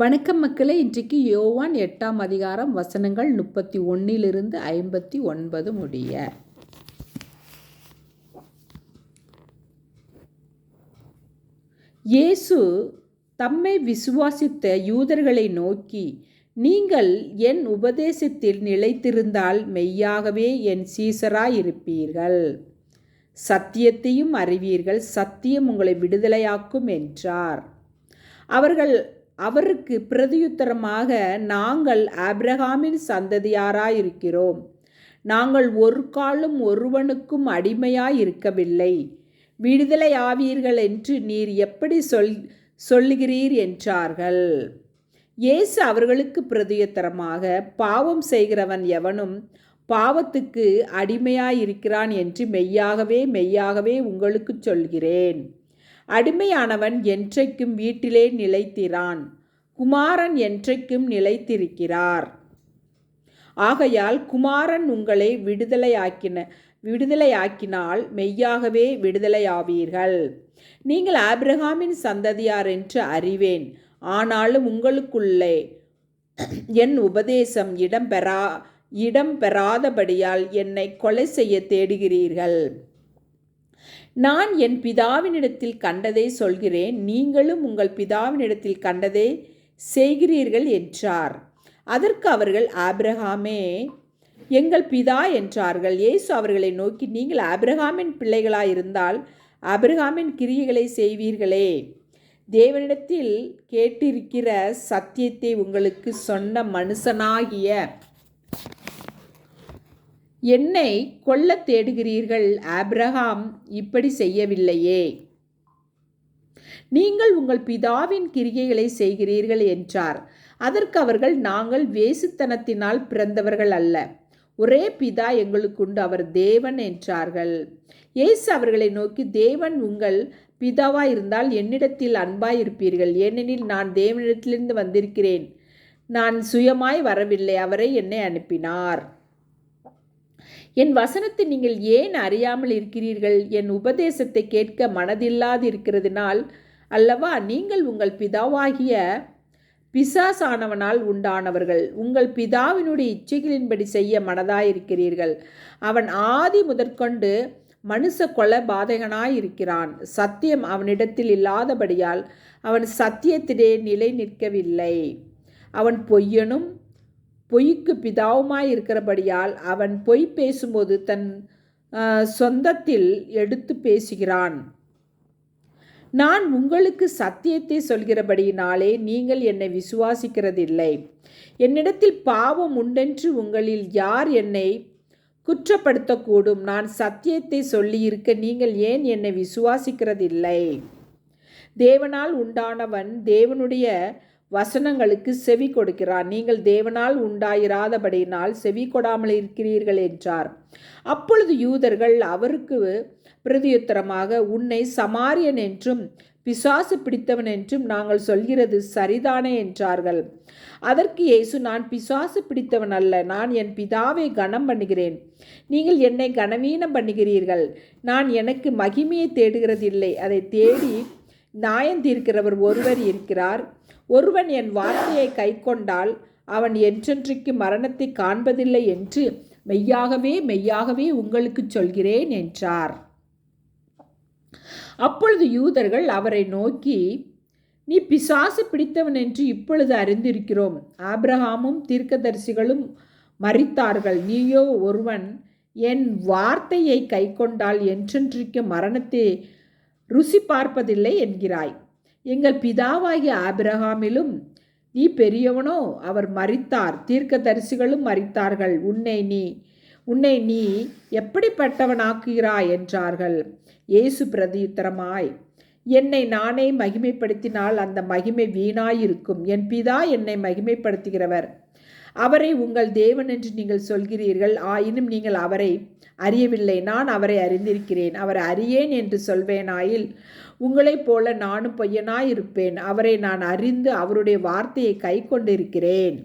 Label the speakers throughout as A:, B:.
A: வணக்கம் மக்களே இன்றைக்கு யோவான் எட்டாம் அதிகாரம் வசனங்கள் முப்பத்தி ஒன்னிலிருந்து ஐம்பத்தி ஒன்பது முடிய. இயேசு தம்மை விசுவாசித்த யூதர்களை நோக்கி நீங்கள் என் உபதேசத்தில் நிலைத்திருந்தால் மெய்யாகவே என் சீசராயிருப்பீர்கள். சத்தியத்தையும் அறிவீர்கள். சத்தியம் உங்களை விடுதலையாக்கும் என்றார். அவர்கள் அவருக்கு பிரதியுத்தரமாக நாங்கள் ஆப்ரஹாமின் சந்ததியாராயிருக்கிறோம். நாங்கள் ஒரு காலும் ஒருவனுக்கும் அடிமையாயிருக்கவில்லை. விடுதலை ஆவீர்கள் என்று நீர் எப்படி சொல் சொல்லுகிறீர் என்றார்கள். இயேசு அவர்களுக்கு பிரதியுத்தரமாக பாவம் செய்கிறவன் எவனும் பாவத்துக்கு அடிமையாயிருக்கிறான் என்று மெய்யாகவே மெய்யாகவே உங்களுக்கு சொல்கிறேன். அடிமையானவன் என்றைக்கும் வீட்டிலே நிலைத்திறான் குமாரன் என்றைக்கும் நிலைத்திருக்கிறார். ஆகையால் குமாரன் உங்களை விடுதலையாக்கின விடுதலையாக்கினால் மெய்யாகவே விடுதலையாவீர்கள். நீங்கள் ஆப்ரஹாமின் சந்ததியார் என்று அறிவேன். ஆனாலும் உங்களுக்குள்ளே என் உபதேசம் இடம்பெறா இடம் பெறாதபடியால் என்னை கொலை செய்ய தேடுகிறீர்கள். நான் என் பிதாவினிடத்தில் கண்டதை சொல்கிறேன் நீங்களும் உங்கள் பிதாவினிடத்தில் கண்டதை செய்கிறீர்கள் என்றார். அதற்கு அவர்கள் ஆப்ரஹாமே எங்கள் பிதா என்றார்கள். இயேசு அவர்களை நோக்கி நீங்கள் ஆப்ரஹாமின் பிள்ளைகளாயிருந்தால் ஆப்ரஹாமின் கிரியைகளை செய்வீர்களே. தேவனிடத்தில் கேட்டிருக்கிற சத்தியத்தை உங்களுக்கு சொன்ன மனுஷனாகிய என்னை கொல்ல தேடுகிறீர்கள் ஆப்ரஹாம் இப்படி செய்யவில்லையே. நீங்கள் உங்கள் பிதாவின் கிரிகைகளை செய்கிறீர்கள் என்றார். அதற்கு அவர்கள் நாங்கள் வேசுத்தனத்தினால் பிறந்தவர்கள் அல்ல. ஒரே பிதா எங்களுக்குண்டு அவர் தேவன் என்றார்கள். ஏசு அவர்களை நோக்கி தேவன் உங்கள் பிதாவாய் இருந்தால் என்னிடத்தில் அன்பாய் இருப்பீர்கள் ஏனெனில் நான் தேவனிடத்திலிருந்து வந்திருக்கிறேன். நான் சுயமாய் வரவில்லை. அவரை என்னை அனுப்பினார். என் வசனத்தை நீங்கள் ஏன் அறியாமல் இருக்கிறீர்கள்? என் உபதேசத்தை கேட்க மனதில்லாது இருக்கிறதுனால் அல்லவா நீங்கள் உங்கள் பிதாவாகிய பிசாசானவனால் உண்டானவர்கள். உங்கள் பிதாவினுடைய இச்சைகளின்படி செய்ய மனதாயிருக்கிறீர்கள். அவன் ஆதி முதற்கொண்டு மனுஷ கொல பாதகனாயிருக்கிறான். சத்தியம் அவனிடத்தில் இல்லாதபடியால் அவன் சத்தியத்திலே நிலை நிற்கவில்லை அவன் பொய்யனும் பொய்க்கு பிதாவுமாய் இருக்கிறபடியால் அவன் பொய் பேசும்போது தன் சொந்தத்தில் எடுத்து பேசுகிறான். நான் உங்களுக்கு சத்தியத்தை சொல்கிறபடியினாலே நீங்கள் என்னை விசுவாசிக்கிறதில்லை. என்னிடத்தில் பாவம் உண்டென்று உங்களில் யார் என்னை குற்றப்படுத்தக்கூடும். நான் சத்தியத்தை சொல்லியிருக்க நீங்கள் ஏன் என்னை விசுவாசிக்கிறதில்லை? தேவனால் உண்டானவன் தேவனுடைய வசனங்களுக்கு செவி கொடுக்கிறார். நீங்கள் தேவனால் உண்டாயிராதபடியினால் செவி கொடாமல் இருக்கிறீர்கள் என்றார். அப்பொழுது யூதர்கள் அவருக்கு பிரதியுத்தரமாக உன்னை சமாரியன் என்றும் பிசாசு பிடித்தவன் என்றும் நாங்கள் சொல்கிறது சரிதானே என்றார்கள். அதற்கு இயேசு நான் பிசாசு பிடித்தவன் அல்ல நான் என் பிதாவை கனம் பண்ணுகிறேன். நீங்கள் என்னை கனவீனம் பண்ணுகிறீர்கள். நான் எனக்கு மகிமையை தேடுகிறதில்லை. அதை தேடி நியாயம் தீர்க்கிறவர் ஒருவர் இருக்கிறார். ஒருவன் என் வார்த்தையை கை கொண்டால் அவன் என்றென்றைக்கு மரணத்தை காண்பதில்லை என்று மெய்யாகவே மெய்யாகவே உங்களுக்கு சொல்கிறேன் என்றார். அப்பொழுது யூதர்கள் அவரை நோக்கி நீ பிசாசு பிடித்தவன் என்று இப்பொழுது அறிந்திருக்கிறோம். ஆப்ரஹாமும் தீர்க்கதரிசிகளும் மறித்தார்கள் நீயோ ஒருவன் என் வார்த்தையை கை கொண்டால் என்றென்றைக்கு மரணத்தை ருசி பார்ப்பதில்லை என்கிறாய். எங்கள் பிதாவாகிய ஆபிரகாமிலும் நீ பெரியவனோ அவர் மறித்தார் தீர்க்க தரிசிகளும் மறித்தார்கள் உன்னை நீ உன்னை நீ எப்படிப்பட்டவனாக்குகிறாய் என்றார்கள். இயேசு பிரதியுத்தரமாய் என்னை நானே மகிமைப்படுத்தினால் அந்த மகிமை வீணாயிருக்கும். என் பிதா என்னை மகிமைப்படுத்துகிறவர். அவரை உங்கள் தேவன் என்று நீங்கள் சொல்கிறீர்கள். ஆயினும் நீங்கள் அவரை அறியவில்லை. நான் அவரை அறிந்திருக்கிறேன். அவரை அறியேன் என்று சொல்வேனாயில் உங்களைப் போல நானும் பொய்யனாயிருப்பேன். அவரை நான் அறிந்து அவருடைய வார்த்தையை கை கொண்டிருக்கிறேன்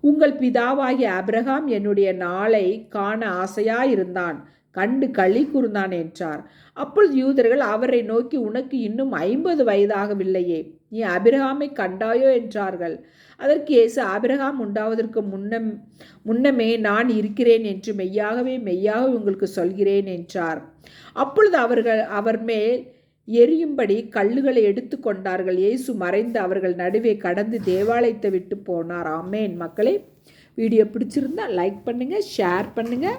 A: உங்கள் பிதாவாகிய அப்ரஹாம் என்னுடைய நாளை காண ஆசையாயிருந்தான். கண்டு களி கூர்ந்தான் என்றார். அப்பொழுது யூதர்கள் அவரை நோக்கி உனக்கு இன்னும் ஐம்பது வயதாகவில்லையே நீ அபிரகாமை கண்டாயோ? என்றார்கள். அதற்கு இயேசு அபிரகாம் உண்டாவதற்கு முன்னம் முன்னமே நான் இருக்கிறேன் என்று மெய்யாகவே மெய்யாக உங்களுக்கு சொல்கிறேன் என்றார். அப்பொழுது அவர்கள் அவர் மேல் எரியும்படி கல்லுகளை எடுத்து கொண்டார்கள். இயேசு மறைந்து அவர்கள் நடுவே கடந்து தேவாலயத்தை விட்டு போனார். ஆமேன். மக்களே வீடியோ பிடிச்சிருந்தா லைக் பண்ணுங்கள் ஷேர் பண்ணுங்கள்